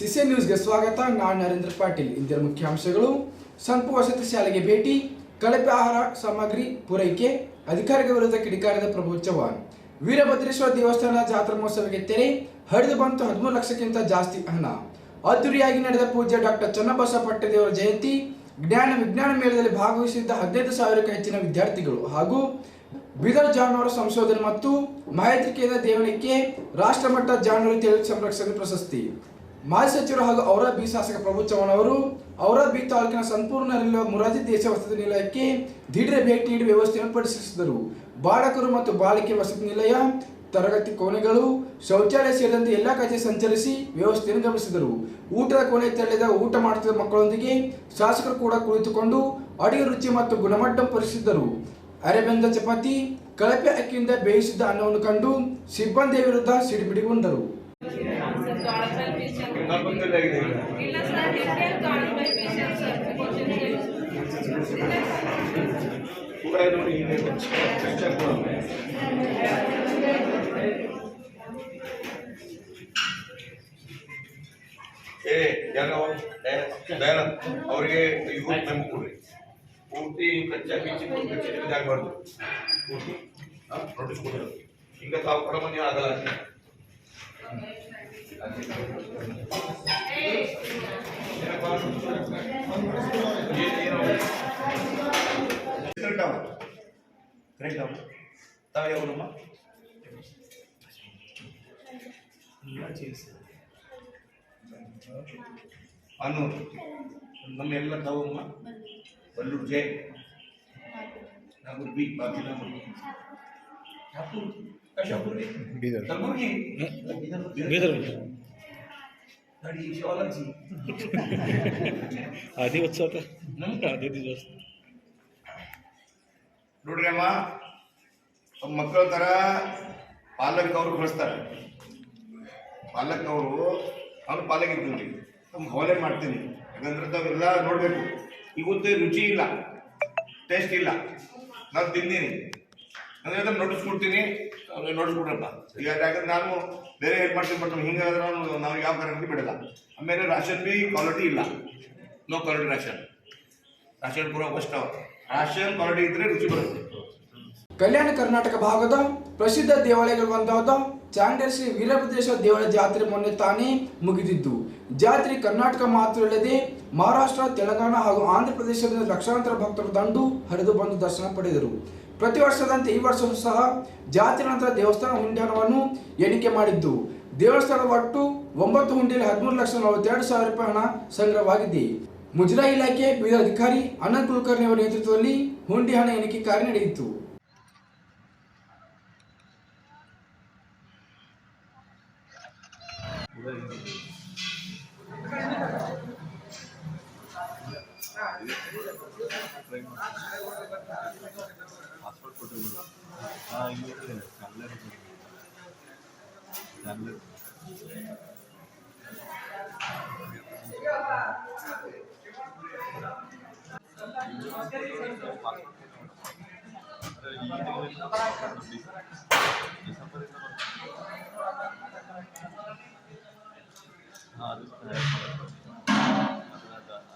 CC ನ್ಯೂಸ್ಗೆ ಸ್ವಾಗತ. ನಾನು ನರೇಂದ್ರ ಪಾಟೀಲ್. ಇಂದಿನ ಮುಖ್ಯಾಂಶಗಳು. ಸಂಪು ವಸತಿ ಶಾಲೆಗೆ ಭೇಟಿ. ಕಳಪೆ ಆಹಾರ ಸಾಮಗ್ರಿ ಪೂರೈಕೆ. ಅಧಿಕಾರಿಗಳ ವಿರುದ್ಧ ಕಿಡಿಕಾರದ ಪ್ರಭು ಚವ್ಹಾಣ್. ವೀರಭದ್ರೇಶ್ವರ ದೇವಸ್ಥಾನ ಜಾತ್ರಾ ಮಹೋತ್ಸವಕ್ಕೆ ತೆರೆ. ಹರಿದು ಬಂತು ಹದಿಮೂರು ಲಕ್ಷಕ್ಕಿಂತ ಜಾಸ್ತಿ ಹಣ. ಅದ್ದೂರಿಯಾಗಿ ನಡೆದ ಪೂಜ್ಯ ಡಾಕ್ಟರ್ ಚನ್ನಬಸವ ಪಟ್ಟದೇವರ ಜಯಂತಿ. ಜ್ಞಾನ ವಿಜ್ಞಾನ ಮೇಳದಲ್ಲಿ ಭಾಗವಹಿಸಿದ್ದ ಹದಿನೈದು ಸಾವಿರಕ್ಕೂ ಹೆಚ್ಚಿನ ವಿದ್ಯಾರ್ಥಿಗಳು ಹಾಗೂ ಬೀದರ್ ಜಾನುವಾರು ಸಂಶೋಧನೆ ಮತ್ತು ಮಾಹಿತಿ ಕೇಂದ್ರ ದೇವಣಿಗೆ ರಾಷ್ಟ್ರಮಟ್ಟ ಜಾನುವಾರು ತೆರಳಿ ಸಂರಕ್ಷಣೆ ಪ್ರಶಸ್ತಿ. ಮಾಜಿ ಸಚಿವರು ಹಾಗೂ ಅವರ ಬಿ ಶಾಸಕ ಪ್ರಭು ಚವ್ಹಾಣ್ ಅವರು, ಅವರ ಬಿ ತಾಲೂಕಿನ ಸಂಪೂರ್ಣದಲ್ಲಿರುವ ಮುರಾಜಿ ದೇಶ ವಸತಿ ನಿಲಯಕ್ಕೆ ದಿಢೀರ್ ಭೇಟಿ ನೀಡಿ ವ್ಯವಸ್ಥೆಯನ್ನು ಪರಿಶೀಲಿಸಿದರು ಬಾಲಕರು ಮತ್ತು ಬಾಲಿಕೆ ವಸತಿ ನಿಲಯ, ತರಗತಿ ಕೋಣೆಗಳು, ಶೌಚಾಲಯ ಸೇರಿದಂತೆ ಎಲ್ಲ ಕಚೇರಿ ಸಂಚರಿಸಿ ವ್ಯವಸ್ಥೆಯನ್ನು ಗಮನಿಸಿದರು. ಊಟದ ಕೋಣೆ ತೆರಳಿದ ಊಟ ಮಾಡುತ್ತಿದ್ದ ಮಕ್ಕಳೊಂದಿಗೆ ಶಾಸಕರು ಕೂಡ ಕುಳಿತುಕೊಂಡು ಅಡಿಗೆ ರುಚಿ ಮತ್ತು ಗುಣಮಟ್ಟ ಪರಿಶೀಲಿಸಿದರು ಅರೆಬೆಂದ ಚಪಾತಿ, ಕಳಪೆ ಅಕ್ಕಿಯಿಂದ ಬೇಯಿಸಿದ್ದ ಅನ್ನವನ್ನು ಕಂಡು ಸಿಬ್ಬಂದಿಯ ವಿರುದ್ಧ ಸಿಡಿಮಿಡಿಗೊಂಡರು ಇಲ್ಲ ಸರ್ ನಿನ್ನೆ ಗಾರ್ಡನ್ ಪೇಷಂಟ್ ಸರ್ಟಿಫಿಕೇಷನ್ ಕೂಡ ನೋಡಿ ಹೀಗೆ ಲೆಕ್ಚರ್ ಕೂಡ ಏ ಯಾಕವ ದಯಾನಂದ್ ಅವರಿಗೆ ಇವು ಮೆಮೊ ಕೊಡ್ರಿ ಪೂರ್ತಿ ಕಚ್ಚಾ ಬೀಚಿ ಕಚ್ಚಾ ಇದಾಗಬಾರ್ದು ಪೂರ್ತಿ ನೋಟಿಸ್ ಕೊಡಿರೋದು ಈಗ ತಾವು ಕೂಡ ಮಂದಿ ಆಗಲ್ಲ ಏನಪ್ಪ? ಏನ್- ಏನು? ಕರೆಕ್ಟ್ ಅವ ಕರೆಕ್ಟ್ ಅವ ತಾವು ಯಾವನಮ್ಮ ಅನ್ನು ನಮ್ಮ ಎಲ್ಲ ತಾವಮ್ಮ ಬಲ್ಲೂರು ಜೈ ನಾಗೂರು ಬಿ ಬಾಕಿ ನಮ್ಮ ಶಾಪುರ್ ಶಾಪುರ್ ಬೀದರ್. ಕಲಬುರ್ಗಿ ಬೀದರ್. ನಡಿ ಶಿವಾಲಜಿ आधी उत्सव होता हम्म? आधी दिवस ನೋಡ್ರಿ ಅಮ್ಮ ತಮ್ಮ ಮಕ್ಕಳ ಥರ ಪಾಲಕ್ ಅವರು ಕಳಿಸ್ತಾರೆ ಪಾಲಕ್ ಅವರು ಅವ್ನು ಪಾಲಕ್ ಇರ್ತೀನಿ ತಮ್ಮ ಹವಲೆ ಮಾಡ್ತೀನಿ ಯಾಕಂದ್ರೆ ತಾವೆಲ್ಲ ನೋಡಬೇಕು ಇವತ್ತು ರುಚಿ ಇಲ್ಲ ಟೇಸ್ಟ್ ಇಲ್ಲ ನಾನು ತಿಂದೀನಿ ಅಂದ್ರೆ ಅದನ್ನ ನೋಟಿಸ್ ಕೊಡ್ತೀನಿ. ನೋಟಿಸ್ ಕೊಡ್ರಪ್ಪ. ಈಗ ಯಾಕಂದ್ರೆ ನಾನು ಬೇರೆ ಏನು ಮಾಡ್ತೀನಿ ಬಟ್ ಹಿಂಗಾದ್ರೆ ನಾವು ಯಾವ ಕಾರಣಕ್ಕೆ ಬಿಡಲ್ಲ. ಆಮೇಲೆ ರಾಷನ್ ಬಿ ಕ್ವಾಲಿಟಿ ಇಲ್ಲ. ನೋ ಕ್ವಾಲಿಟಿ ರಾಷನ್ ರಾಷನ್ ಪೂರ ಫಸ್ಟ್ ರಾಷನ್ ಕ್ವಾಲಿಟಿ ಇದ್ರೆ ರುಚಿ ಬರುತ್ತೆ. ಕಲ್ಯಾಣ ಕರ್ನಾಟಕ ಭಾಗದ ಪ್ರಸಿದ್ಧ ದೇವಾಲಯಗಳು ಒಂದಾದ ಚಾಂಡೇರ್ ಶ್ರೀ ವೀರಭದ್ರೇಶ್ವರ ದೇವಾಲಯ ಜಾತ್ರೆ ಮೊನ್ನೆ ತಾನೇ ಮುಗಿದಿದ್ದು. ಜಾತ್ರೆ ಕರ್ನಾಟಕ ಮಾತ್ರ ಇಲ್ಲದೆ ಮಹಾರಾಷ್ಟ್ರ ತೆಲಂಗಾಣ ಹಾಗೂ ಆಂಧ್ರ ಪ್ರದೇಶದಿಂದ ಲಕ್ಷಾಂತರ ಭಕ್ತರು ದಂಡು ಹರಿದು ಬಂದು ದರ್ಶನ ಪಡೆದರು. ಪ್ರತಿ ವರ್ಷದಂತೆ ಈ ವರ್ಷವೂ ಸಹ ಜಾತಿ ನಂತರ ದೇವಸ್ಥಾನ ಹುಂಡಿಯನ್ನು ಎಣಿಕೆ ಮಾಡಿದ್ದು ದೇವಸ್ಥಾನ ಒಟ್ಟು ಒಂಬತ್ತು ಹುಂಡಿಯಲ್ಲಿ ಹದಿಮೂರು ಲಕ್ಷ ನಲವತ್ತೆರಡು ಸಾವಿರ ರೂಪಾಯಿ ಹಣ ಸಂಗ್ರಹವಾಗಿದೆ ಮುಜರಾ ಇಲಾಖೆ ವಿವಿಧ ಅಧಿಕಾರಿ ಅನಂತ್ ಕುಲಕರ್ಣಿ ಅವರ ನೇತೃತ್ವದಲ್ಲಿ ಹುಂಡಿ ಹಣ ಎಣಿಕೆ ಕಾರ್ಯ ನಡೆಯಿತು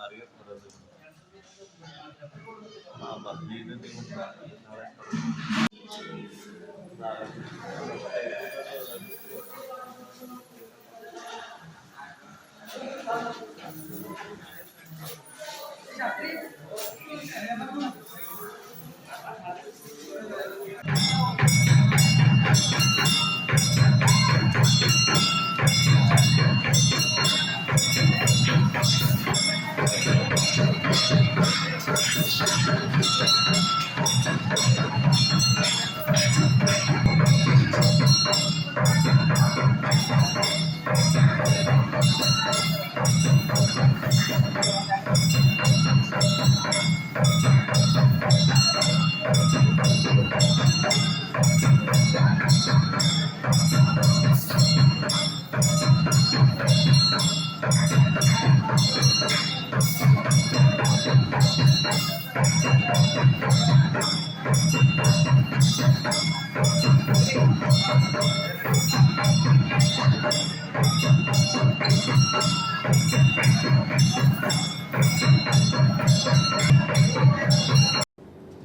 അറിയപ്പെടുന്നത്. ആ ബഹ്രീദിനെ já fez?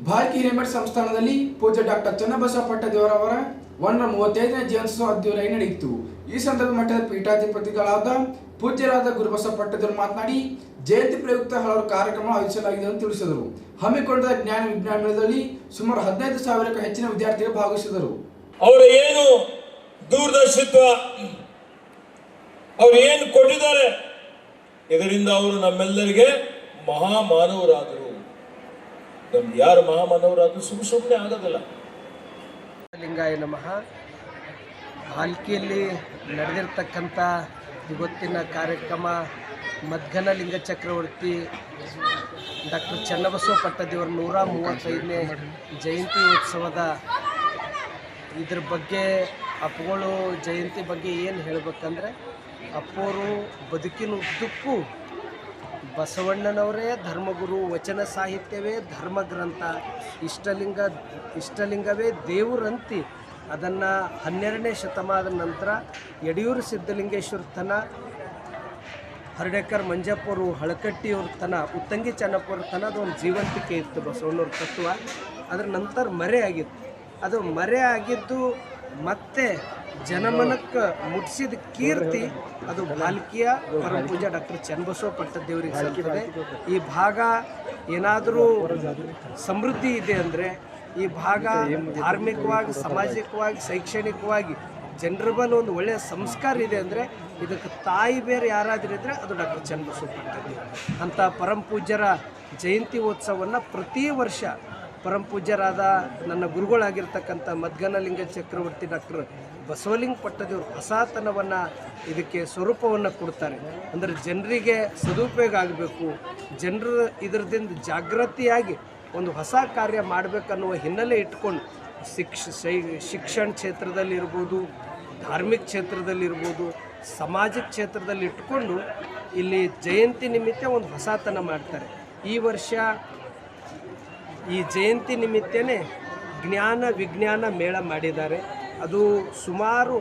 ಭಾರತೀಯ ರೇಮಠ್ ಸಂಸ್ಥಾನದಲ್ಲಿ ಪೂಜ್ಯ ಡಾಕ್ಟರ್ ಚನ್ನಬಸವ ಪಟ್ಟದೇವರವರ ಒನ್ನೂರ ಮೂವತ್ತೈದನೇ ಜಯಂತ್ಯೋತ್ಸವ ಅದ್ದೂರಿಯಾಗಿ ನಡೆಯಿತು. ಈ ಸಂದರ್ಭ ಮಠದ ಪೀಠಾಧಿಪತಿಗಳಾದ ಪೂಜ್ಯರಾದ ಗುರುಬಸವ ಪಟ್ಟದವರು ಮಾತನಾಡಿ ಜಯಂತಿ ಪ್ರಯುಕ್ತ ಹಲವಾರು ಕಾರ್ಯಕ್ರಮ ಆಯೋಜಿಸಲಾಗಿದೆ ಎಂದು ತಿಳಿಸಿದರು. ಹಮ್ಮಿಕೊಂಡ ಜ್ಞಾನ ವಿಜ್ಞಾನ ಮೇಳದಲ್ಲಿ ಸುಮಾರು ಹದಿನೈದು ಸಾವಿರಕ್ಕೂ ಹೆಚ್ಚಿನ ವಿದ್ಯಾರ್ಥಿಗಳು ಭಾಗವಹಿಸಿದರು. ಅವರು ಏನು ದೂರದರ್ಶಿತ್ವ? ಅವರು ಏನು ಕೊಟ್ಟಿದ್ದಾರೆ? ಇದರಿಂದ ಅವರು ನಮ್ಮೆಲ್ಲರಿಗೆ ಮಹಾಮಾನವರಾದರು. ನಮ್ಗೆ ಯಾರು ಮಹಾಮಾನವರಾದರೂ ಸುಮ್ಮ ಸುಮ್ಮನೆ ಆಗೋದಿಲ್ಲ. ಲಿಂಗಾಯ ನಮಃ. ಹಾಲ್ಕಿಯಲ್ಲಿ ನಡೆದಿರ್ತಕ್ಕಂಥ ಇವತ್ತಿನ ಕಾರ್ಯಕ್ರಮ ಮದ್ಗನ ಲಿಂಗ ಚಕ್ರವರ್ತಿ ಡಾಕ್ಟರ್ ಚನ್ನಬಸವ ಪಟ್ಟದೇವರ ನೂರ ಮೂವತ್ತೈದನೇ ಜಯಂತಿ ಉತ್ಸವದ ಇದ್ರ ಬಗ್ಗೆ ಅಪ್ಪಗಳು ಜಯಂತಿ ಬಗ್ಗೆ ಏನು ಹೇಳಬೇಕಂದ್ರೆ ಅಪ್ಪವರು ಬದುಕಿನ ಉದ್ದಕ್ಕೂ ಬಸವಣ್ಣನವರೇ ಧರ್ಮಗುರು, ವಚನ ಸಾಹಿತ್ಯವೇ ಧರ್ಮ ಗ್ರಂಥ ಇಷ್ಟಲಿಂಗ, ಇಷ್ಟಲಿಂಗವೇ ದೇವರಂತಿ ಅದನ್ನು ಹನ್ನೆರಡನೇ ಶತಮಾನದ ನಂತರ ಯಡಿಯೂರು ಸಿದ್ಧಲಿಂಗೇಶ್ವರ ತನ, ಹರ್ಡೇಕರ್ ಮಂಜಪ್ಪರು ಹಳಕಟ್ಟಿಯವ್ರ ತನ, ಉತ್ತಂಗಿ ಚೆನ್ನಪ್ಪವ್ರ ತನ ಅದೊಂದು ಜೀವಂತಿಕೆ ಇತ್ತು ಬಸವಣ್ಣವ್ರ ತತ್ವ. ಅದರ ನಂತರ ಮರೆ ಆಗಿತ್ತು. ಅದು ಮರೆ ಆಗಿದ್ದು ಮತ್ತೆ ಜನಮನಕ್ಕೆ ಮುಟ್ಟಿಸಿದ ಕೀರ್ತಿ ಅದು ಬಾಲ್ಕಿಯ ಪರಮಪೂಜ ಡಾಕ್ಟರ್ ಚನ್ನಬಸವ ಪಟ್ಟದೇವರಿಗೆ ಸಲ್ತದೆ. ಈ ಭಾಗ ಏನಾದರೂ ಸಮೃದ್ಧಿ ಇದೆ ಅಂದರೆ ಈ ಭಾಗ ಧಾರ್ಮಿಕವಾಗಿ, ಸಾಮಾಜಿಕವಾಗಿ, ಶೈಕ್ಷಣಿಕವಾಗಿ ಜನರ ಮೇಲೆ ಒಂದು ಒಳ್ಳೆಯ ಸಂಸ್ಕಾರ ಇದೆ ಅಂದರೆ ಇದಕ್ಕೆ ತಾಯಿ ಬೇರೆ ಯಾರಾದರೂ ಇದ್ದರೆ ಅದು ಡಾಕ್ಟರ್ ಚನ್ನಬಸವ ಪಟ್ಟದೇವರು ಅಂಥ ಪರಂಪೂಜ್ಯರ ಜಯಂತಿ ಉತ್ಸವವನ್ನು ಪ್ರತಿ ವರ್ಷ ಪರಂಪೂಜ್ಯರಾದ ನನ್ನ ಗುರುಗಳಾಗಿರ್ತಕ್ಕಂಥ ಮದ್ಗನಲಿಂಗ ಚಕ್ರವರ್ತಿ ಡಾಕ್ಟರ್ ಬಸವಲಿಂಗ ಪಟ್ಟದೇವರು ಹೊಸತನವನ್ನು ಇದಕ್ಕೆ ಸ್ವರೂಪವನ್ನು ಕೊಡ್ತಾರೆ. ಅಂದರೆ ಜನರಿಗೆ ಸದುಪಯೋಗ ಆಗಬೇಕು. ಜನರು ಇದರದಿಂದ ಜಾಗೃತಿಯಾಗಿ ಒಂದು ಹೊಸ ಕಾರ್ಯ ಮಾಡಬೇಕನ್ನುವ ಹಿನ್ನೆಲೆ ಇಟ್ಕೊಂಡು ಶಿಕ್ಷ ಶಿಕ್ಷಣ ಕ್ಷೇತ್ರದಲ್ಲಿರ್ಬೋದು, ಧಾರ್ಮಿಕ ಕ್ಷೇತ್ರದಲ್ಲಿರ್ಬೋದು ಸಮಾಜಿಕ ಕ್ಷೇತ್ರದಲ್ಲಿ ಇಟ್ಕೊಂಡು ಇಲ್ಲಿ ಜಯಂತಿ ನಿಮಿತ್ತ ಒಂದು ಹೊಸತನ ಮಾಡ್ತಾರೆ. ಈ ವರ್ಷ ಈ ಜಯಂತಿ ನಿಮಿತ್ತನೇ ಜ್ಞಾನ ವಿಜ್ಞಾನ ಮೇಳ ಮಾಡಿದ್ದಾರೆ. ಅದು ಸುಮಾರು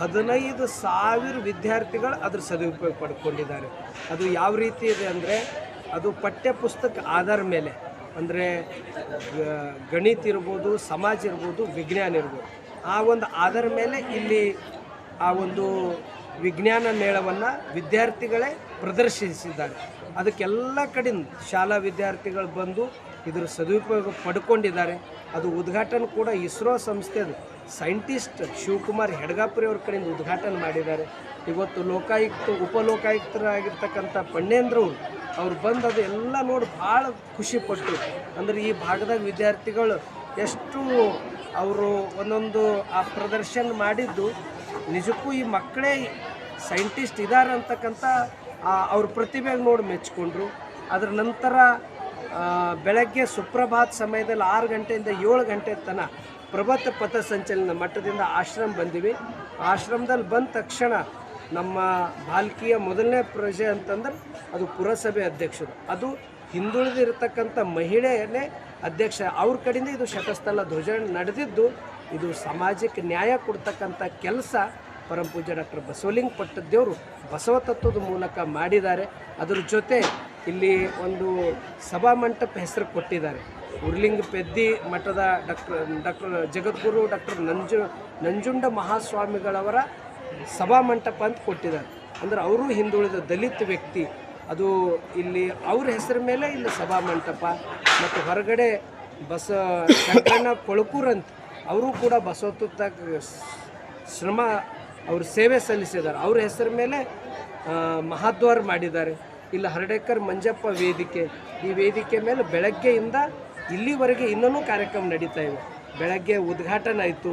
ಹದಿನೈದು ಸಾವಿರ ವಿದ್ಯಾರ್ಥಿಗಳು ಅದ್ರ ಸದುಪಯೋಗ ಪಡ್ಕೊಂಡಿದ್ದಾರೆ. ಅದು ಯಾವ ರೀತಿ ಇದೆ ಅಂದರೆ ಅದು ಪಠ್ಯಪುಸ್ತಕ ಆಧಾರ ಮೇಲೆ. ಅಂದರೆ ಗಣಿತ ಇರ್ಬೋದು, ಸಮಾಜ ಇರ್ಬೋದು, ವಿಜ್ಞಾನ ಇರ್ಬೋದು. ಆ ಒಂದು ಆಧಾರ ಮೇಲೆ ಇಲ್ಲಿ ಆ ಒಂದು ವಿಜ್ಞಾನ ಮೇಳವನ್ನು ವಿದ್ಯಾರ್ಥಿಗಳೇ ಪ್ರದರ್ಶಿಸಿದ್ದಾರೆ. ಅದಕ್ಕೆಲ್ಲ ಕಡೆಯಿಂದ ಶಾಲಾ ವಿದ್ಯಾರ್ಥಿಗಳು ಬಂದು ಇದರ ಸದುಪಯೋಗ ಪಡ್ಕೊಂಡಿದ್ದಾರೆ. ಅದು ಉದ್ಘಾಟನೆ ಕೂಡ ಇಸ್ರೋ ಸಂಸ್ಥೆದು ಸೈಂಟಿಸ್ಟ್ ಶಿವಕುಮಾರ್ ಹೆಡ್ಗಾಪುರಿ ಅವ್ರ ಕಡೆಯಿಂದ ಉದ್ಘಾಟನೆ ಮಾಡಿದ್ದಾರೆ. ಇವತ್ತು ಲೋಕಾಯುಕ್ತ, ಉಪಲೋಕಾಯುಕ್ತರಾಗಿರ್ತಕ್ಕಂಥ ಪಣ್ಣೇಂದ್ರವ್ರು ಅವ್ರು ಬಂದು ಅದು ಎಲ್ಲ ನೋಡಿ ಭಾಳ ಖುಷಿಪಟ್ಟು ಅಂದರೆ ಈ ಭಾಗದಾಗ ವಿದ್ಯಾರ್ಥಿಗಳು ಎಷ್ಟು ಅವರು ಒಂದೊಂದು ಆ ಪ್ರದರ್ಶನ ಮಾಡಿದ್ದು, ನಿಜಕ್ಕೂ ಈ ಮಕ್ಕಳೇ ಸೈಂಟಿಸ್ಟ್ ಇದ್ದಾರೆ ಅಂತಕ್ಕಂಥ ಅವ್ರ ಪ್ರತಿಭೆಗೆ ನೋಡಿ ಮೆಚ್ಕೊಂಡ್ರು. ಅದರ ನಂತರ ಬೆಳಗ್ಗೆ ಸುಪ್ರಭಾತ್ ಸಮಯದಲ್ಲಿ ಆರು ಗಂಟೆಯಿಂದ ಏಳು ಗಂಟೆ ತನಕ ಪ್ರಭತ ಪಥ ಸಂಚಲನ ಮಟ್ಟದಿಂದ ಆಶ್ರಮ ಬಂದಿವಿ. ಆಶ್ರಮದಲ್ಲಿ ಬಂದ ತಕ್ಷಣ ನಮ್ಮ ಬಾಲ್ಕಿಯ ಮೊದಲನೇ ಪ್ರಜೆ ಅಂತಂದ್ರೆ ಅದು ಪುರಸಭೆ ಅಧ್ಯಕ್ಷರು. ಅದು ಹಿಂದುಳಿದಿರತಕ್ಕಂಥ ಮಹಿಳೆಯನ್ನೇ ಅಧ್ಯಕ್ಷ. ಅವ್ರ ಕಡೆಯಿಂದ ಇದು ಶತಸ್ಥಲ ಧ್ವಜ ನಡೆದಿದ್ದು, ಇದು ಸಮಾಜಕ್ಕೆ ನ್ಯಾಯ ಕೊಡ್ತಕ್ಕಂಥ ಕೆಲಸ ಪರಂ ಪೂಜ್ಯ ಡಾಕ್ಟರ್ ಬಸವಲಿಂಗ ಪಟ್ಟದ್ದೇವರು ಬಸವ ತತ್ವದ ಮೂಲಕ ಮಾಡಿದ್ದಾರೆ. ಅದರ ಜೊತೆ ಇಲ್ಲಿ ಒಂದು ಸಭಾ ಮಂಟಪ ಹೆಸರು ಕೊಟ್ಟಿದ್ದಾರೆ. ಉರ್ಲಿಂಗ ಪೆದ್ದಿ ಮಠದ ಡಾಕ್ಟರ್ ಡಾಕ್ಟರ್ ಜಗದ್ಗುರು ಡಾಕ್ಟರ್ ನಂಜು, ನಂಜುಂಡ ಮಹಾಸ್ವಾಮಿಗಳವರ ಸಭಾ ಮಂಟಪ ಅಂತ ಕೊಟ್ಟಿದ್ದಾರೆ. ಅಂದರೆ ಅವರು ಹಿಂದುಳಿದ ದಲಿತ ವ್ಯಕ್ತಿ, ಅದು ಇಲ್ಲಿ ಅವ್ರ ಹೆಸರ ಮೇಲೆ ಇಲ್ಲಿ ಸಭಾ ಮಂಟಪ, ಮತ್ತು ಹೊರಗಡೆ ಬಸ ಶಂಕರಣ್ಣ ಕೊಳಕೂರ್ ಅಂತ, ಅವರು ಕೂಡ ಬಸವತ್ತ ಶ್ರಮ ಅವರು ಸೇವೆ ಸಲ್ಲಿಸಿದ್ದಾರೆ. ಅವ್ರ ಹೆಸರ ಮೇಲೆ ಮಹಾದ್ವಾರ ಮಾಡಿದ್ದಾರೆ. ಇಲ್ಲಿ, ಹರಡೇಕರ್ ಮಂಜಪ್ಪ ವೇದಿಕೆ, ಈ ವೇದಿಕೆ ಮೇಲೆ ಬೆಳಗ್ಗೆಯಿಂದ ಇಲ್ಲಿವರೆಗೆ ಇನ್ನೂ ಕಾರ್ಯಕ್ರಮ ನಡೀತಾ ಇವೆ ಬೆಳಗ್ಗೆ ಉದ್ಘಾಟನೆ ಆಯಿತು.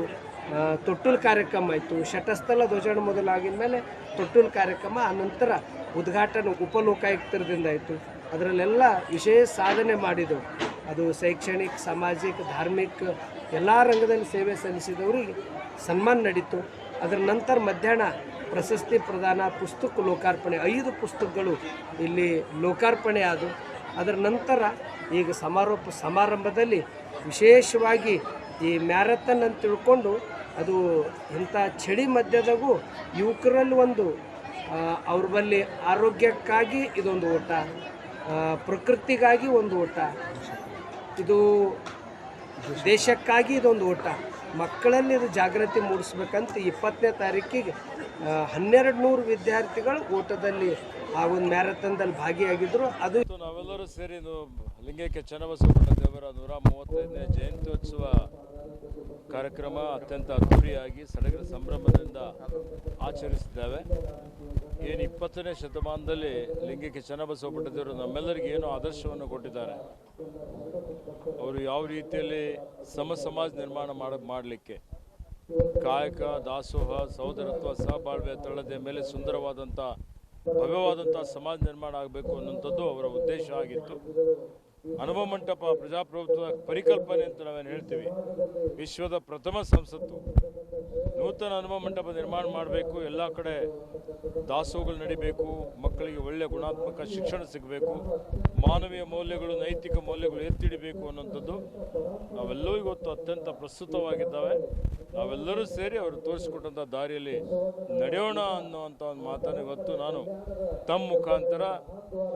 ತೊಟ್ಟುಲ್ ಕಾರ್ಯಕ್ರಮ ಆಯಿತು ಶಟಸ್ಥಲ ಧ್ವಜಾಣ ಮೊದಲಾಗಿದ ಮೇಲೆ ತೊಟ್ಟುಲ್ ಕಾರ್ಯಕ್ರಮ ಆನಂತರ ಉದ್ಘಾಟನೆ ಉಪಲೋಕಾಯುಕ್ತರದಿಂದ ಆಯಿತು ಅದರಲ್ಲೆಲ್ಲ ವಿಶೇಷ ಸಾಧನೆ ಮಾಡಿದವು ಅದು ಶೈಕ್ಷಣಿಕ, ಸಾಮಾಜಿಕ, ಧಾರ್ಮಿಕ ಎಲ್ಲ ರಂಗದಲ್ಲಿ ಸೇವೆ ಸಲ್ಲಿಸಿದವರಿಗೆ ಸನ್ಮಾನ ನಡೀತು. ಅದರ ನಂತರ ಮಧ್ಯಾಹ್ನ ಪ್ರಶಸ್ತಿ ಪ್ರದಾನ, ಪುಸ್ತಕ ಲೋಕಾರ್ಪಣೆ, ಐದು ಪುಸ್ತಕಗಳು ಇಲ್ಲಿ ಲೋಕಾರ್ಪಣೆ ಆದವು. ಅದರ ನಂತರ ಈಗ ಸಮಾರೋಪ ಸಮಾರಂಭದಲ್ಲಿ ವಿಶೇಷವಾಗಿ ಈ ಮ್ಯಾರಥನ್ ಅಂತ ತಿಳ್ಕೊಂಡು ಅದು ಇಂಥ ಚಳಿ ಮಧ್ಯದಾಗೂ ಯುವಕರಲ್ಲಿ ಒಂದು ಅವ್ರ ಬಳಿ ಆರೋಗ್ಯಕ್ಕಾಗಿ ಇದೊಂದು ಓಟ ಪ್ರಕೃತಿಗಾಗಿ ಒಂದು ಓಟ ಇದು ದೇಶಕ್ಕಾಗಿ ಇದೊಂದು ಓಟ ಮಕ್ಕಳಲ್ಲಿ ಇದು ಜಾಗೃತಿ ಮೂಡಿಸ್ಬೇಕಂತ ಇಪ್ಪತ್ತನೇ ತಾರೀಕಿಗೆ ಹನ್ನೆರಡು ನೂರು ವಿದ್ಯಾರ್ಥಿಗಳು ಓಟದಲ್ಲಿ ಆ ಒಂದು ಮ್ಯಾರಥಾನ್ದಲ್ಲಿ ಭಾಗಿಯಾಗಿದ್ದರು ಅದು ನಾವೆಲ್ಲರೂ ಸೇರಿ ಲಿಂಗೈಕ್ಯ ಚನ್ನಬಸವಣ್ಣ ದೇವರ ನೂರ ಮೂವತ್ತೈದನೇ ಜಯಂತ್ಯೋತ್ಸವ ಕಾರ್ಯಕ್ರಮ ಅತ್ಯಂತ ಅದ್ದೂರಿಯಾಗಿ ಸಡಗರ ಸಂಭ್ರಮದಿಂದ ಆಚರಿಸಿದ್ದೇವೆ. ಏನು ಇಪ್ಪತ್ತನೇ ಶತಮಾನದಲ್ಲಿ ಲಿಂಗಕ್ಕೆ ಚನ್ನಬಸವ ಪಟ್ಟದವರು ನಮ್ಮೆಲ್ಲರಿಗೆ ಏನು ಆದರ್ಶವನ್ನು ಕೊಟ್ಟಿದ್ದಾರೆ. ಅವರು ಯಾವ ರೀತಿಯಲ್ಲಿ ಸಮ ಸಮಾಜ ನಿರ್ಮಾಣ ಮಾಡ, ಮಾಡಲಿಕ್ಕೆ. ಕಾಯಕ, ದಾಸೋಹ, ಸಹೋದರತ್ವ, ಸಹಬಾಳ್ವೆ ತಳದ ಮೇಲೆ ಸುಂದರವಾದಂಥ ಭವ್ಯವಾದಂಥ ಸಮಾಜ ನಿರ್ಮಾಣ ಆಗಬೇಕು ಅನ್ನುವಂಥದ್ದು ಅವರ ಉದ್ದೇಶ ಆಗಿತ್ತು. ಅನುಭವ ಮಂಟಪ ಪ್ರಜಾಪ್ರಭುತ್ವದ ಪರಿಕಲ್ಪನೆ ಅಂತ ನಾವೇನು ಹೇಳ್ತೀವಿ? ವಿಶ್ವದ ಪ್ರಥಮ ಸಂಸತ್ತು. ನೂತನ ಅನುಭವ ಮಂಟಪ ನಿರ್ಮಾಣ ಮಾಡಬೇಕು, ಎಲ್ಲ ಕಡೆ ದಾಸೋಹಗಳು ನಡಿಬೇಕು, ಮಕ್ಕಳಿಗೆ ಒಳ್ಳೆಯ ಗುಣಾತ್ಮಕ ಶಿಕ್ಷಣ ಸಿಗಬೇಕು, ಮಾನವೀಯ ಮೌಲ್ಯಗಳು, ನೈತಿಕ ಮೌಲ್ಯಗಳು ಎತ್ತಿಡಬೇಕು ಅನ್ನೋಂಥದ್ದು ನಾವೆಲ್ಲವೂ ಇವತ್ತು ಅತ್ಯಂತ ಪ್ರಸ್ತುತವಾಗಿದ್ದಾವೆ. ನಾವೆಲ್ಲರೂ ಸೇರಿ ಅವರು ತೋರಿಸಿಕೊಟ್ಟಂಥ ದಾರಿಯಲ್ಲಿ ನಡೆಯೋಣ ಅನ್ನುವಂಥ ಒಂದು ಮಾತನ್ನು ಇವತ್ತು ನಾನು ತಮ್ಮ ಮುಖಾಂತರ